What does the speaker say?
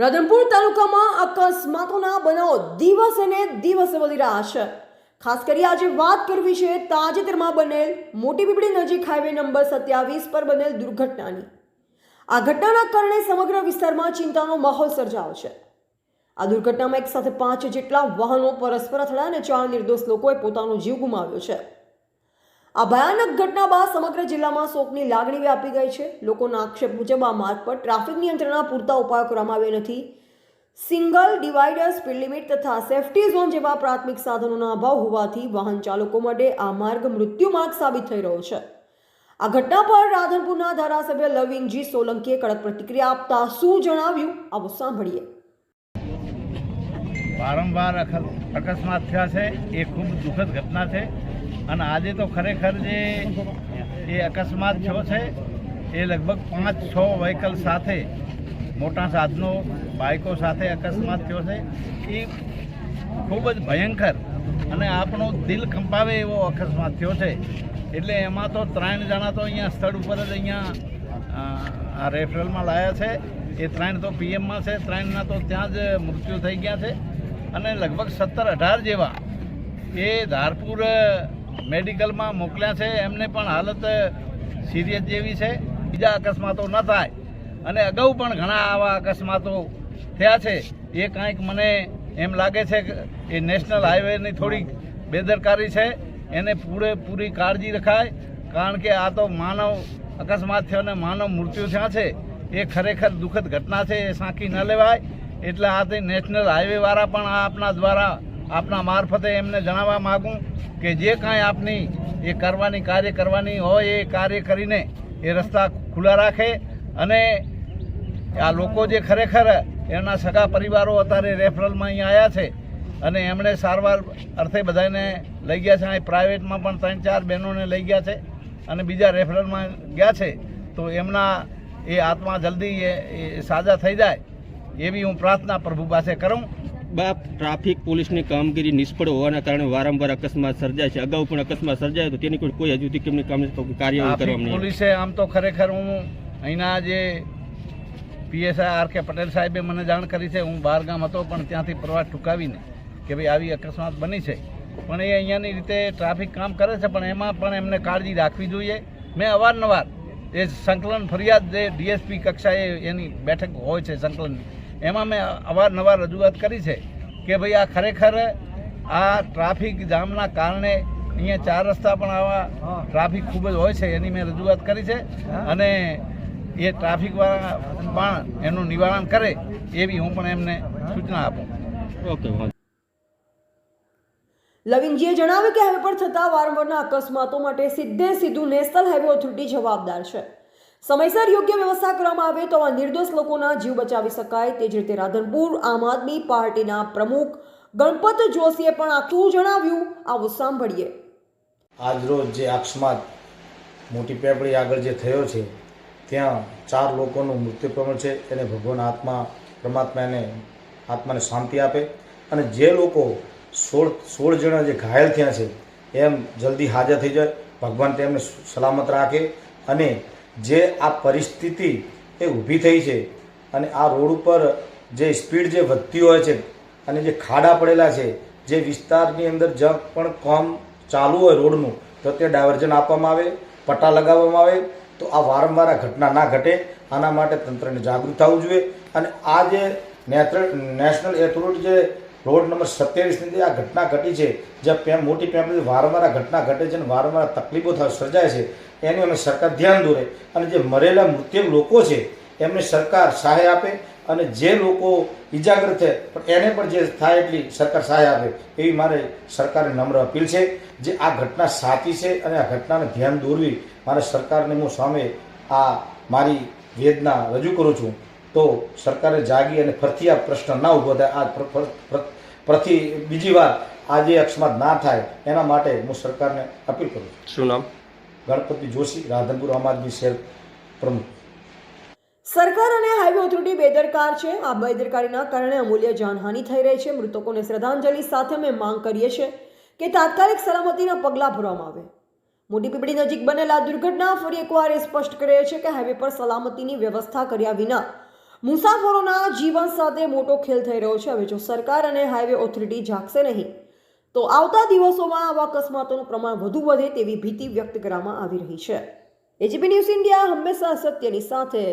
રાધનપુર તાલુકામાં અકસ્માતોના બનાવો દિવસે ને દિવસે વધી રહ્યા છે. ખાસ કરી આજે વાત કરવી છે તાજેતરમાં બનેલ મોટી પીપળી નજીક હાઈવે નંબર સત્યાવીસ પર બનેલ દુર્ઘટનાની. આ ઘટનાના કારણે સમગ્ર વિસ્તારમાં ચિંતાનો માહોલ સર્જાયો છે. આ દુર્ઘટનામાં એક સાથે પાંચ જેટલા વાહનો પરસ્પર અથડાયા અને ચાર નિર્દોષ લોકોએ પોતાનો જીવ ગુમાવ્યો છે. આ ભયાનક ઘટના બાદ સમગ્ર જિલ્લામાં શોકની લાગણી વ્યાપી ગઈ છે. લોકોના આક્ષેપ મુજબ આ માર્ગ પર ટ્રાફિક નિયંત્રણના પૂરતા ઉપાયો કરવામાં આવ્યા નથી. સિંગલ ડિવાઈડર સ્પીડ લિમિટ તથા સેફટી ઝોન જેવા પ્રાથમિક સાધનોના અભાવ હોવાથી વાહન ચાલકો માટે આ માર્ગ મૃત્યુ માર્ગ સાબિત થઈ રહ્યો છે. આ ઘટના પર રાધનપુરના ધારાસભ્ય લવિંગજી સોલંકીએ કડક પ્રતિક્રિયા આપતા શું જણાવ્યું, આવો સાંભળીએ. વારંવાર અકસ્માત થયા છે. એ ખૂબ દુઃખદ ઘટના છે. અને આજે તો ખરેખર જે એ અકસ્માત થયો છે, એ લગભગ પાંચ છ વ્હીકલ સાથે, મોટા સાધનો, બાઇકો સાથે અકસ્માત થયો છે. એ ખૂબ જ ભયંકર અને આપણો દિલ કંપાવે એવો અકસ્માત થયો છે. એટલે એમાં તો ત્રણ જણા તો અહીંયા સ્થળ ઉપર જ અહીંયા રેફરલમાં લાયા છે. એ ત્રણ તો પીએમમાં છે, ત્રણના તો ત્યાં જ મૃત્યુ થઈ ગયા છે. અને લગભગ સત્તર અઢાર જેવા એ ધારપુર મેડિકલમાં મોકલ્યા છે, એમને પણ હાલત સિરિયસ જેવી છે. બીજા અકસ્માતો ન થાય. અને અગાઉ પણ ઘણા આવા અકસ્માતો થયા છે. એ કાંઈક મને એમ લાગે છે કે એ નેશનલ હાઈવેની થોડીક બેદરકારી છે. એને પૂરેપૂરી કાળજી રખાય. કારણ કે આ તો માનવ અકસ્માત થયો અને માનવ મૃત્યુ થયા છે. એ ખરેખર દુઃખદ ઘટના છે, એ સાંકી ન લેવાય. એટલે આથી નેશનલ હાઈવેવાળા પણ આપના દ્વારા આપના મારફતે એમને જણાવવા માગું કે જે કાંઈ આપની એ કરવાની કાર્ય કરવાની હોય એ કાર્ય કરીને એ રસ્તા ખુલ્લા રાખે અને આ લોકો જે ખરેખર એમના સગા પરિવારો અત્યારે રેફરલમાં અહીંયા આવ્યા છે અને એમણે સારવાર અર્થે બધાને લઈ ગયા છે. અહીં પ્રાઇવેટમાં પણ ત્રણ ચાર બહેનોને લઈ ગયા છે અને બીજા રેફરલમાં ગયા છે. તો એમના એ આત્મા જલ્દી એ સાજા થઈ જાય એવી હું પ્રાર્થના પ્રભુ પાસે કરું. બાપ ટ્રાફિક પોલીસની કામગીરી નિષ્ફળ હોવાના કારણે વારંવાર અકસ્માત સર્જાય છે. અગાઉ પણ અકસ્માત સર્જાય તો તેની કોઈ કોઈ હજુ સુધી કેમની કામ કાર્યવાહી કરવામાં પોલીસે આમ તો ખરેખર હું અહીંના જે પીએસઆઈ આર કે પટેલ સાહેબે મને જાણ કરી છે હું બહાર ગામ હતો પણ ત્યાંથી પ્રવાસ ટૂંકાવીને કે ભાઈ આવી અકસ્માત બની છે. પણ એ અહીંયાની રીતે ટ્રાફિક કામ કરે છે પણ એમાં પણ એમને કાળજી રાખવી જોઈએ. મેં અવારનવાર એ સંકલન ફરિયાદ જે ડીએસપી કક્ષાએ એની બેઠક હોય છે સંકલનની એમાં મેં અવારનવાર રજૂઆત કરી છે કે ભાઈ આ ખરેખર આ ટ્રાફિક જામના કારણે અહીંયા ચાર રસ્તા પણ આવા ટ્રાફિક ખૂબ જ હોય છે એની મેં રજૂઆત કરી છે. અને એ ટ્રાફિકવાળા પણ એનું નિવારણ કરે એવી હું પણ એમને સૂચના આપું. ઓકે વાંધો લવિંગજીએ જણાવ્યું કે હાઈવે પર થતા વારંવારના અકસ્માતો માટે સીધે સીધું નેશનલ હાઈવે ઓથોરિટી જવાબદાર છે. સમયસર યોગ્ય વ્યવસ્થા કરવામાં આવે તો આ નિર્દોષ લોકોના જીવ બચાવી શકાય. તે જ રીતે રાધનપુર, આમ આદમી પાર્ટીના પ્રમુખ ગણપત જોશીએ પણ આખું જણાવ્યું. આવું સાંભળીએ. આજરોજ જે અકસ્માત મોટી પેપડી આગળ જે થયો છે, ત્યાં ચાર લોકોનું મૃત્યુ પામ્યું છે. એને ભગવાન આત્મા, પરમાત્મા એને આત્માને શાંતિ આપે અને જે લોકો સોળ સોળ જણા જે ઘાયલ થયા છે, એમ જલ્દી હાજર થઈ જાય. ભગવાન તેમને સલામત રાખે અને જે આ પરિસ્થિતિ એ ઊભી થઈ છે અને આ રોડ ઉપર જે સ્પીડ જે વધતી હોય છે અને જે ખાડા પડેલા છે, જે વિસ્તારની અંદર જ પણ કામ ચાલુ હોય રોડનું, તો તે ડાયવર્ઝન આપવામાં આવે, પટ્ટા લગાવવામાં આવે, તો આ વારંવાર આ ઘટના ના ઘટે. આના માટે તંત્રને જાગૃત થવું જોઈએ અને આ જે નેશનલ એથોરિટી જે રોડ નંબર સત્યાવીસની આ ઘટના ઘટી છે. જ્યાં મોટી પેમ્પલી વારંવાર ઘટના ઘટે છે અને વારંવાર તકલીફો થાય સર્જાય છે. એની અમે સરકાર ધ્યાન દોરે અને જે મરેલા મૃત્યુ લોકો છે, એમને સરકાર સહાય આપે અને જે લોકો ઇજાગ્રસ્ત છે, પણ એને પણ જે થાય એટલી સરકાર સહાય આપે, એવી મારે સરકારને નમ્ર અપીલ છે. જે આ ઘટના સાચી છે અને આ ઘટનાને ધ્યાન દોરવી મારે સરકારને હું સામે આ મારી વેદના રજૂ કરું છું. તો સરકારે જાગી અને ફરતી આ પ્રશ્ન ના ઊભો થાય. આ પ્રથી બીજી વાર આજે અકસ્માત ના થાય એના માટે હું સરકારને અપીલ કરું શું નામ? ગણપતિ જોશી રાધનપુર આમ આદમી શહેર પ્રમુખ. સરકાર અને હાઈવે ઓથોરિટી બેદરકાર છે. આ બેદરકારીના કારણે અમૂલ્ય જાનહાનિ થઈ રહી છે. મૃતકોને શ્રદ્ધાંજલિ સાથે અમે માંગ કરીએ છીએ કે તાત્કાલિક સલામતીના પગલાં ભરવામાં આવે. મોટી પીપળી નજીક બનેલા દુર્ઘટના ફરી એકવાર એ સ્પષ્ટ કરે છે કે હાઈવે પર સલામતીની વ્યવસ્થા કર્યા વિના મુસાફરોના જીવન સાથે મોટો ખેલ થઈ રહ્યો છે. હવે જો સરકાર અને હાઈવે ઓથોરિટી જાગશે નહીં, તો આવતા દિવસોમાં આવા અકસ્માતોનું પ્રમાણ વધુ વધે તેવી ભીતિ વ્યક્ત કરવામાં આવી રહી છે. એજીપી ન્યૂઝ ઇન્ડિયા હંમેશા સત્યની સાથે